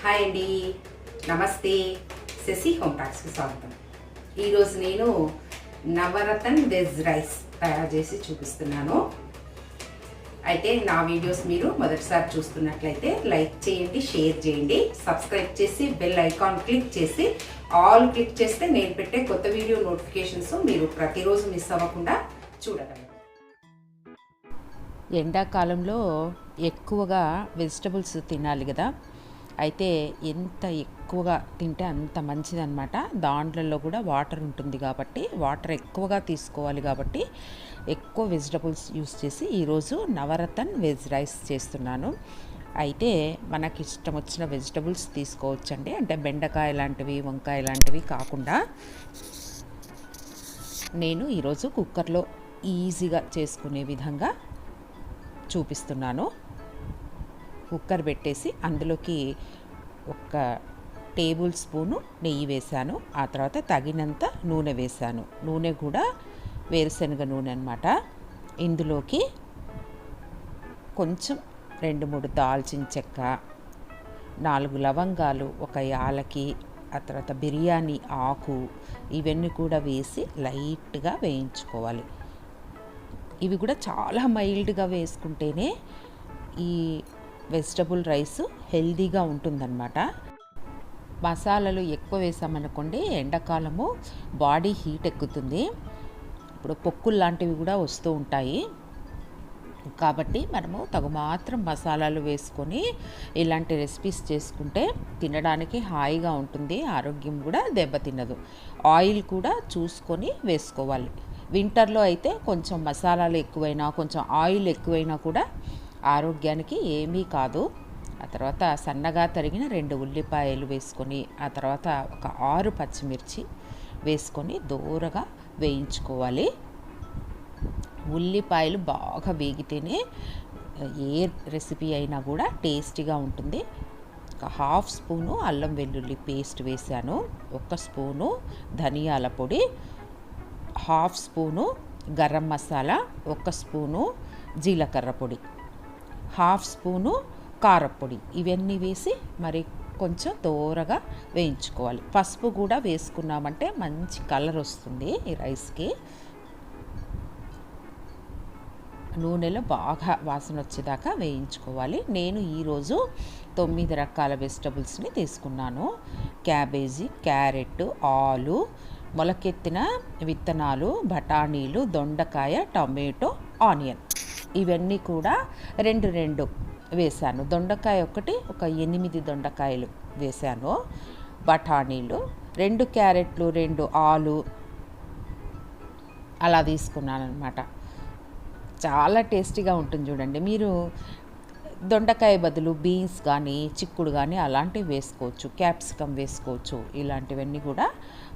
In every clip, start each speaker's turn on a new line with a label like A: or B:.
A: Hi అండి నమస్తే Shashi home ప్యాక్స్కి స్వాగతం. ఈరోజు నేను నవరతన్ వెజ్ రైస్ తయారు చేసి చూపిస్తున్నాను. అయితే నా వీడియోస్ మీరు మొదటిసారి చూస్తున్నట్లయితే లైక్ చేయండి షేర్ చేయండి సబ్స్క్రైబ్ చేసి బెల్ ఐకాన్ క్లిక్ చేసి ఆల్ క్లిక్ చేస్తే నేను పెట్టే కొత్త వీడియో నోటిఫికేషన్స్ మీరు ప్రతిరోజు మిస్ అవ్వకుండా చూడగలరు.
B: ఎండాకాలంలో ఎక్కువగా వెజిటబుల్స్ తినాలి కదా. అయితే ఎంత ఎక్కువగా తింటే అంత మంచిదన్నమాట. దాంట్లలో కూడా వాటర్ ఉంటుంది కాబట్టి వాటర్ ఎక్కువగా తీసుకోవాలి కాబట్టి ఎక్కువ వెజిటబుల్స్ యూస్ చేసి ఈరోజు నవరతన్ వెజ్ రైస్ చేస్తున్నాను. అయితే మనకి ఇష్టం వచ్చిన వెజిటబుల్స్ తీసుకోవచ్చండి. అంటే బెండకాయ లాంటివి వంకాయ లాంటివి కాకుండా నేను ఈరోజు కుక్కర్లో ఈజీగా చేసుకునే విధంగా చూపిస్తున్నాను. కుక్కర్ పెట్టేసి అందులోకి ఒక టేబుల్ స్పూను నెయ్యి వేశాను. ఆ తర్వాత తగినంత నూనె వేశాను. నూనె కూడా వేరుశనగ నూనె అనమాట ఇందులోకి కొంచెం రెండు మూడు దాల్చిన చెక్క నాలుగు లవంగాలు ఒక యాలకి ఆ తర్వాత బిర్యానీ ఆకు ఇవన్నీ కూడా వేసి లైట్గా వేయించుకోవాలి. ఇవి కూడా చాలా మైల్డ్గా వేసుకుంటేనే ఈ వెజిటబుల్ రైస్ హెల్దీగా ఉంటుందన్నమాట. మసాలాలు ఎక్కువ వేసామనుకోండి ఎండాకాలము బాడీ హీట్ ఎక్కుతుంది. ఇప్పుడు పొక్కులు లాంటివి కూడా వస్తూ ఉంటాయి. కాబట్టి మనము తగు మాత్రం మసాలాలు వేసుకొని ఇలాంటి రెసిపీస్ చేసుకుంటే తినడానికి హాయిగా ఉంటుంది ఆరోగ్యం కూడా దెబ్బతినదు. ఆయిల్ కూడా చూసుకొని వేసుకోవాలి. వింటర్లో అయితే కొంచెం మసాలాలు ఎక్కువైనా కొంచెం ఆయిల్ ఎక్కువైనా కూడా ఆరోగ్యానికి ఏమీ కాదు. ఆ తర్వాత సన్నగా తరిగిన రెండు ఉల్లిపాయలు వేసుకొని ఆ తర్వాత ఒక ఆరు పచ్చిమిర్చి వేసుకొని దూరగా వేయించుకోవాలి. ఉల్లిపాయలు బాగా వేగితేనే ఏ రెసిపీ అయినా కూడా టేస్టీగా ఉంటుంది. ఒక హాఫ్ స్పూను అల్లం వెల్లుల్లి పేస్ట్ వేసాను ఒక స్పూను ధనియాల పొడి హాఫ్ స్పూను గరం మసాలా ఒక స్పూను జీలకర్ర పొడి. హాఫ్ స్పూను కారపొడి ఇవన్నీ వేసి మరి కొంచెం దోరగా వేయించుకోవాలి. పసుపు కూడా వేసుకున్నామంటే మంచి కలర్ వస్తుంది ఈ రైస్కి. నూనెలో బాగా వాసన వచ్చేదాకా వేయించుకోవాలి. నేను ఈరోజు తొమ్మిది రకాల వెజిటబుల్స్ని తీసుకున్నాను. క్యాబేజీ క్యారెట్ ఆలు మొలకెత్తిన విత్తనాలు బఠానీలు దొండకాయ టమాటో ఆనియన్. ఇవన్నీ కూడా రెండు రెండు వేశాను. దొండకాయ ఒకటి ఒక ఎనిమిది దొండకాయలు వేశాను. బఠానీలు రెండు క్యారెట్లు రెండు ఆలు అలా తీసుకున్నాను అనమాట చాలా టేస్టీగా ఉంటుంది చూడండి. మీరు దొండకాయ బదులు బీన్స్ కానీ చిక్కుడు కానీ అలాంటివి వేసుకోవచ్చు. క్యాప్సికమ్ వేసుకోవచ్చు. ఇలాంటివన్నీ కూడా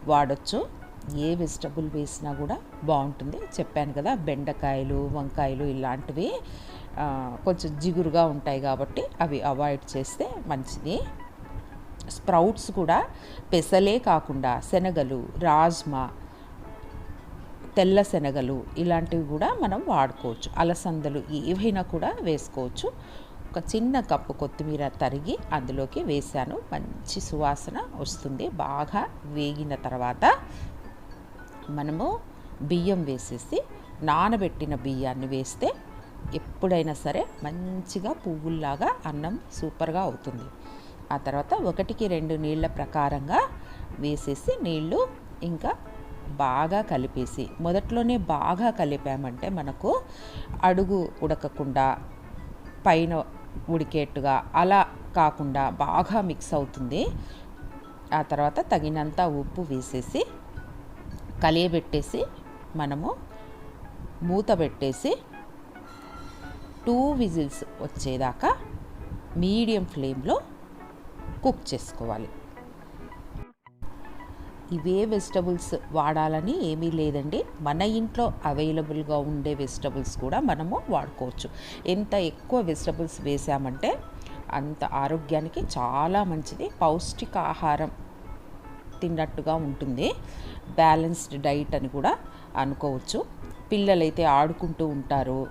B: వాడచ్చు. ఏ వెజిటబుల్ వేసినా కూడా బాగుంటుంది. చెప్పాను కదా బెండకాయలు వంకాయలు ఇలాంటివి కొంచెం జిగురుగా ఉంటాయి కాబట్టి అవి అవాయిడ్ చేస్తే మంచిది. స్ప్రౌట్స్ కూడా పెసలే కాకుండా శనగలు రాజ్మా తెల్ల శనగలు ఇలాంటివి కూడా మనం వాడుకోవచ్చు. అలసందలు ఏవైనా కూడా వేసుకోవచ్చు. ఒక చిన్న కప్పు కొత్తిమీర తరిగి అందులోకి వేసాను మంచి సువాసన వస్తుంది. బాగా వేగిన తర్వాత మనము బియ్యం వేసేసి నానబెట్టిన బియ్యాన్ని వేస్తే ఎప్పుడైనా సరే మంచిగా పువ్వుల్లాగా అన్నం సూపర్గా అవుతుంది. ఆ తర్వాత ఒకటికి రెండు నీళ్ళ ప్రకారంగా వేసేసి నీళ్ళు ఇంకా బాగా కలిపేసి మొదట్లోనే బాగా కలిపామంటే మనకు అడుగు ఉడకకుండా పైన ఉడికేట్టుగా అలా కాకుండా బాగా మిక్స్ అవుతుంది. ఆ తర్వాత తగినంత ఉప్పు వేసేసి కలియబెట్టేసి మనము మూత పెట్టేసి టూ విజిల్స్ వచ్చేదాకా మీడియం ఫ్లేమ్లో కుక్ చేసుకోవాలి. ఇవే వెజిటబుల్స్ వాడాలని ఏమీ లేదండి. మన ఇంట్లో అవైలబుల్గా ఉండే వెజిటబుల్స్ కూడా మనము వాడుకోవచ్చు. ఎంత ఎక్కువ వెజిటబుల్స్ వేసామంటే అంత ఆరోగ్యానికి చాలా మంచిది. పౌష్టిక ఆహారం తిన్నట్టుగా ఉంటుంది. బ్యాలెన్స్డ్ డైట్ అని కూడా అనుకోవచ్చు. పిల్లలైతే ఆడుకుంటూ ఉంటారు.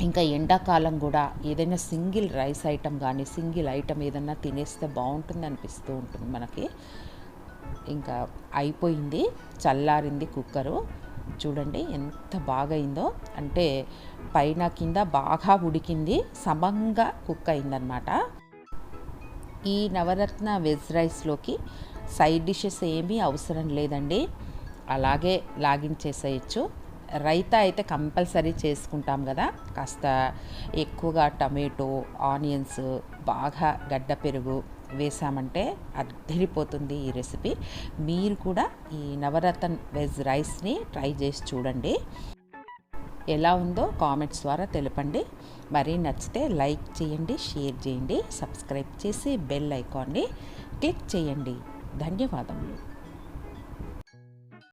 B: ఇంకా ఎండాకాలం కూడా ఏదైనా సింగిల్ రైస్ ఐటమ్ కానీ సింగిల్ ఐటమ్ ఏదైనా తినేస్తే బాగుంటుంది అనిపిస్తూ ఉంటుంది మనకి. ఇంకా అయిపోయింది. చల్లారింది కుక్కరు. చూడండి ఎంత బాగా అయిందో అంటే పైన కింద బాగా ఉడికింది. సమంగా కుక్ అయిందనమాట. ఈ నవరత్న వెజ్ రైస్లోకి సైడ్ డిషెస్ ఏమీ అవసరం లేదండి. అలాగే లాగించేసేయచ్చు. రైతా అయితే కంపల్సరీ చేసుకుంటాం కదా. కాస్త ఎక్కువగా టమాటో ఆనియన్స్ బాగా గడ్డ పెరుగు వేసామంటే అద్దరిపోతుంది ఈ రెసిపీ. మీరు కూడా ఈ నవరత్న వెజ్ రైస్ని ట్రై చేసి చూడండి. ఎలా ఉందో కామెంట్స్ ద్వారా తెలపండి. మరీ నచ్చితే లైక్ చేయండి షేర్ చేయండి సబ్స్క్రైబ్ చేసి బెల్ ఐకాన్ని క్లిక్ చేయండి. ధన్యవాదములు.